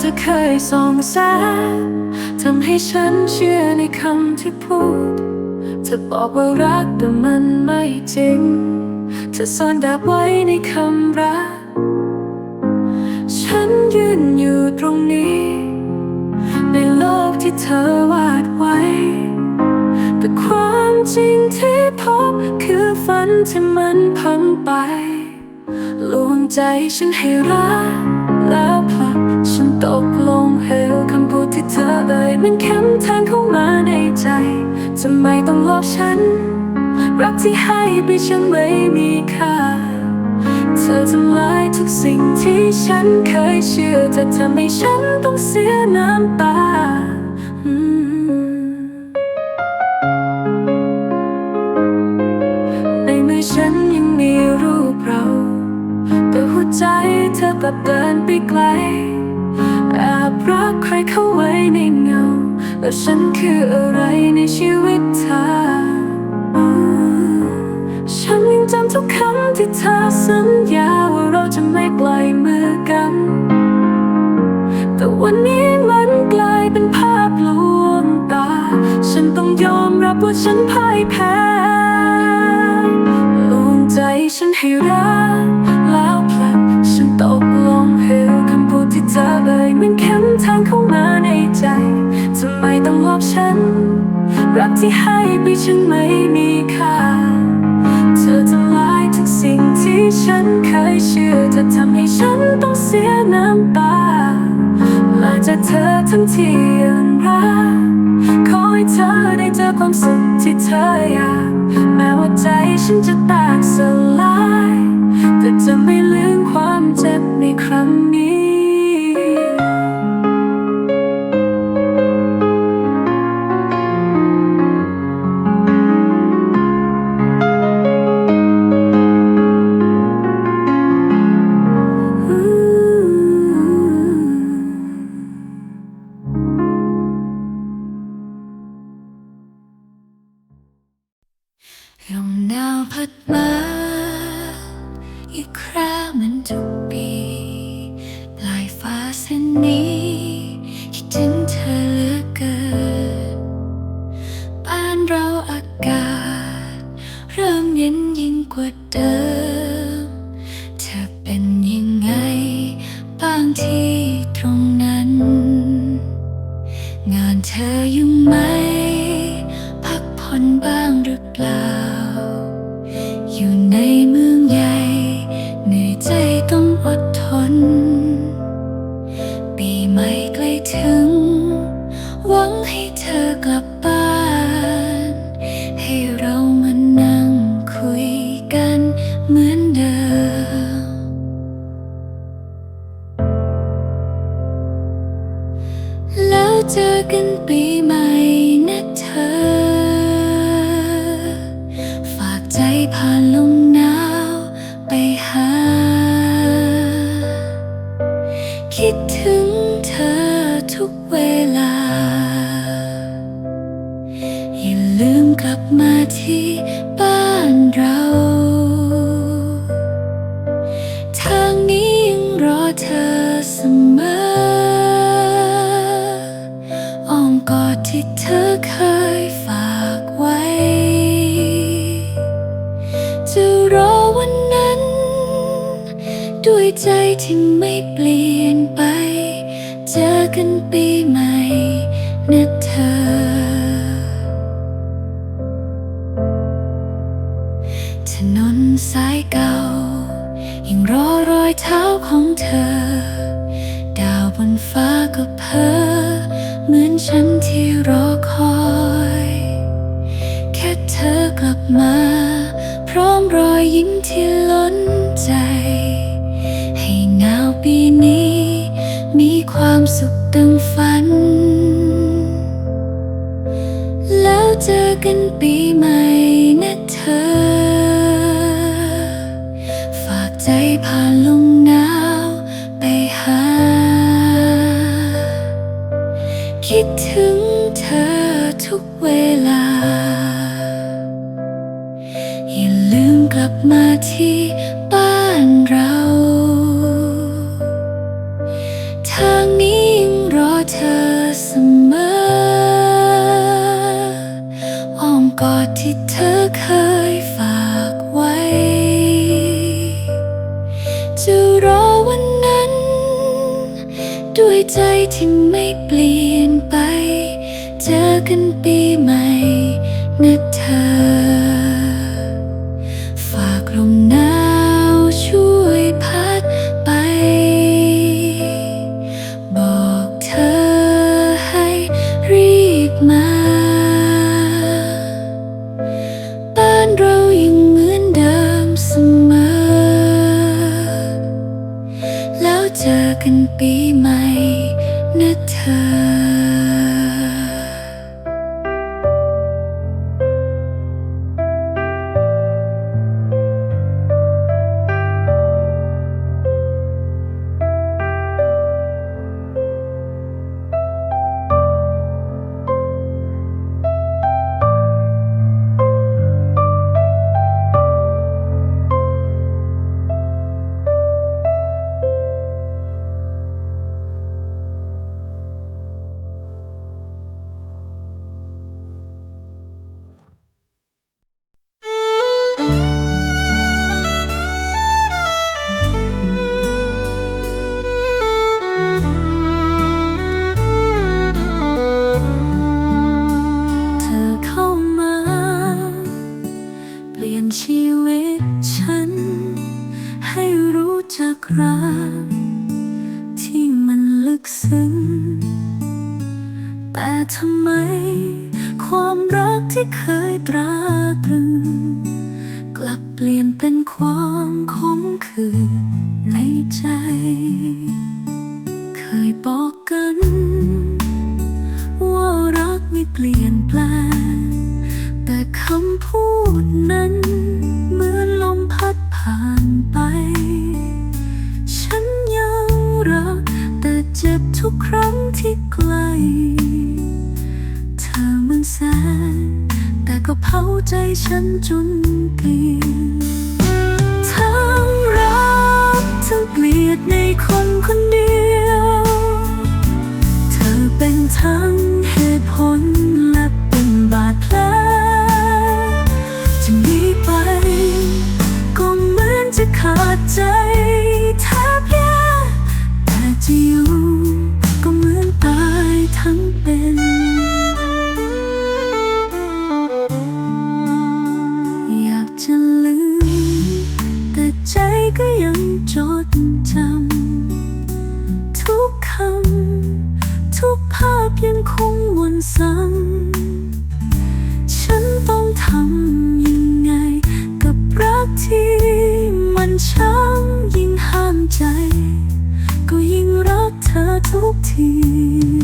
เธอเคยส่องแสงทำให้ฉันเชื่อในคำที่พูด เธอบอกว่ารักแต่มันไม่จริง เธอซ่อนดาบไว้ในคำรัก ฉันยืนอยู่ตรงนี้ ในโลกที่เธอวาดไว้ แต่ความจริงที่พบคือฝันที่มันพังไป ลวงใจฉันให้รัก มันเข็มแทงเข้ามาในใจทำไมต้องหลบฉัน รักที่ให้ไปฉันไม่มีค่า เธอทำลายทุกสิ่งที่ฉันเคยเชื่อเธอทำให้ฉันต้องเสียน้ำตาในมือฉันยังมีรูปเราแต่หัวใจเธอกลับ แล้วฉันคืออะไรในชีวิตเธอ ฉันยังจำทุกคำที่เธอสัญญาว่าเราจะไม่ปล่อยมือกัน แต่วันนี้มันกลายเป็นภาพลวงตา ฉันต้องยอมรับว่าฉันพ่ายแพ้ลวงใจฉันให้รักแล้วผลักฉันตกลงเหวคำพูดที่เธอเอ่ยมันเข็มแทงเข้ามาในใจ ไมต้องลบฉัน รักที่ให้ไปฉันไม่มีค่า เธอทำลายทุกสิ่งที่ฉันเคยเชื่อเธอทำให้ฉันต้องเสียน้ำตาลาจากเธอทั้งที่ยังรักขอให้เธอได้เจอความสุขที่เธออยาก แม้ว่าใจฉันจะแตกสลาย แต่จะไม่ลืมความเจ็บในครั้งนี้ หน คิดถึงเธอทุกเวลา ใจผ่า ที่ไม่เปลี่ยนไป เจอกันปีใหม่นึ เปลี่ยนแปลง แต่คำพูดนั้นเหมือนลมพัดผ่านไป ฉันยังรัก แต่เจ็บทุกครั้งที่ไกลเธอมันแสนแต่ก็เผาใจฉันจน time. 听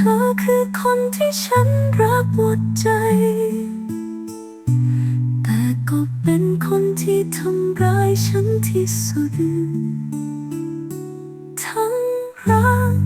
ธอคือคนที่ฉันรักหมดใจ แต่ก็เป็นคนที่ทำร้ายฉันที่สุด ทั้งรัก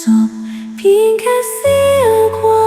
จบ เพียงแค่เสี้ยวความ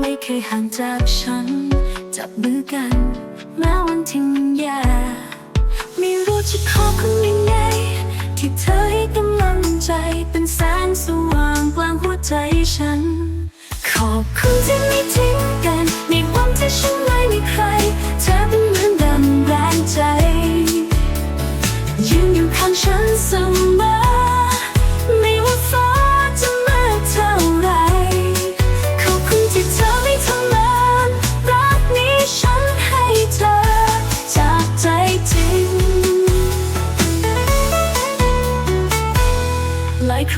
ไม่เคยห่างจากฉัน จับมือกัน แม้วันทิ้มันแย่ไม่รู้จะขอบคุณยังไง ที่เธอให้กำลังใจเป็นแสงสว่างกลางหัวใจฉัน ขอบคุณที่ไม่ทิ้งกันในวันที่ฉันไม่มีใคร เธอเป็นเหมือนดั่งแรงใจยืนอยู่ข้างฉันเสมอ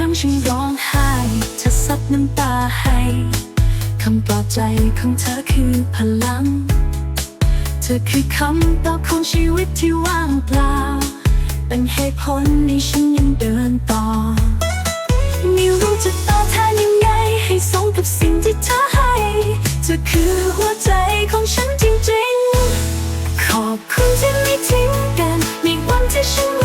ครั้งฉันร้องไห้เธอซับน้ำตาให้คำปลอบใจของเธอคือพลัง เธอคือคำตอบของชีวิตที่ว่างเปล่า เป็นเหตุผลนฉันยังเดินต่อไม่รู้จะตอบแทนยังไง ให้สมกับสิ่งที่เธอให้ เธอคือหัวใจของฉันจริงๆ ขอบคุณที่ไม่ทิ้งกันในวันที่ฉัน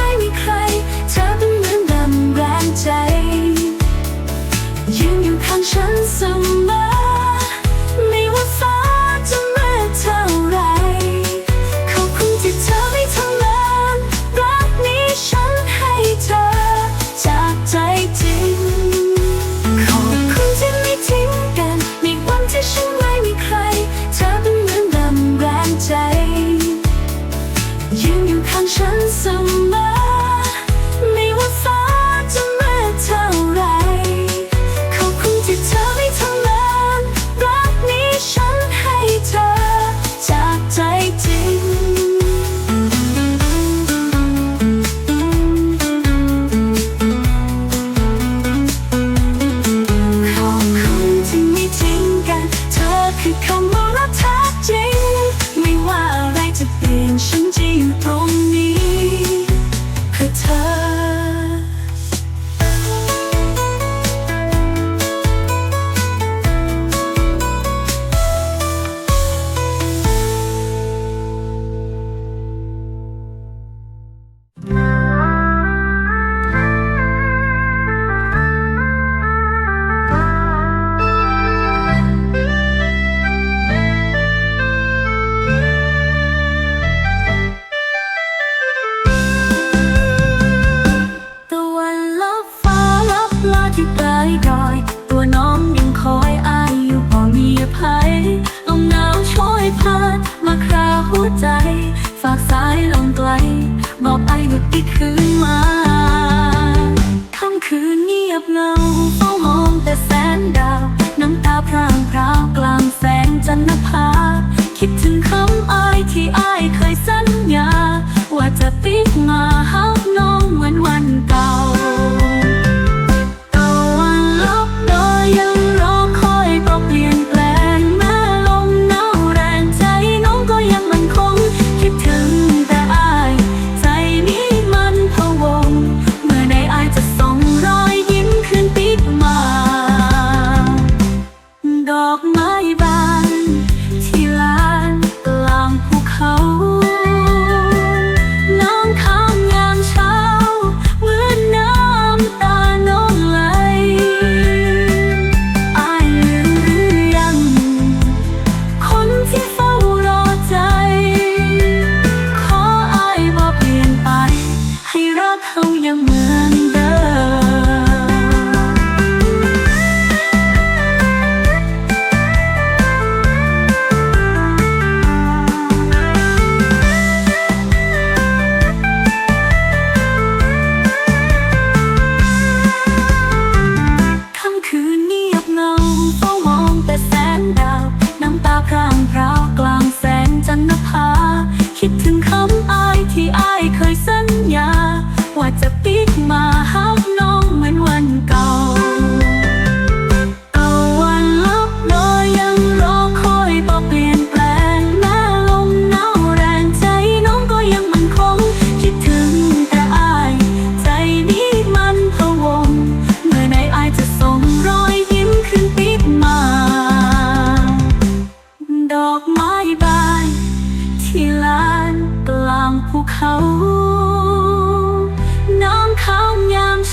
นภา บ้าน ที่ลานกลางภูเขา น้องเขายามเ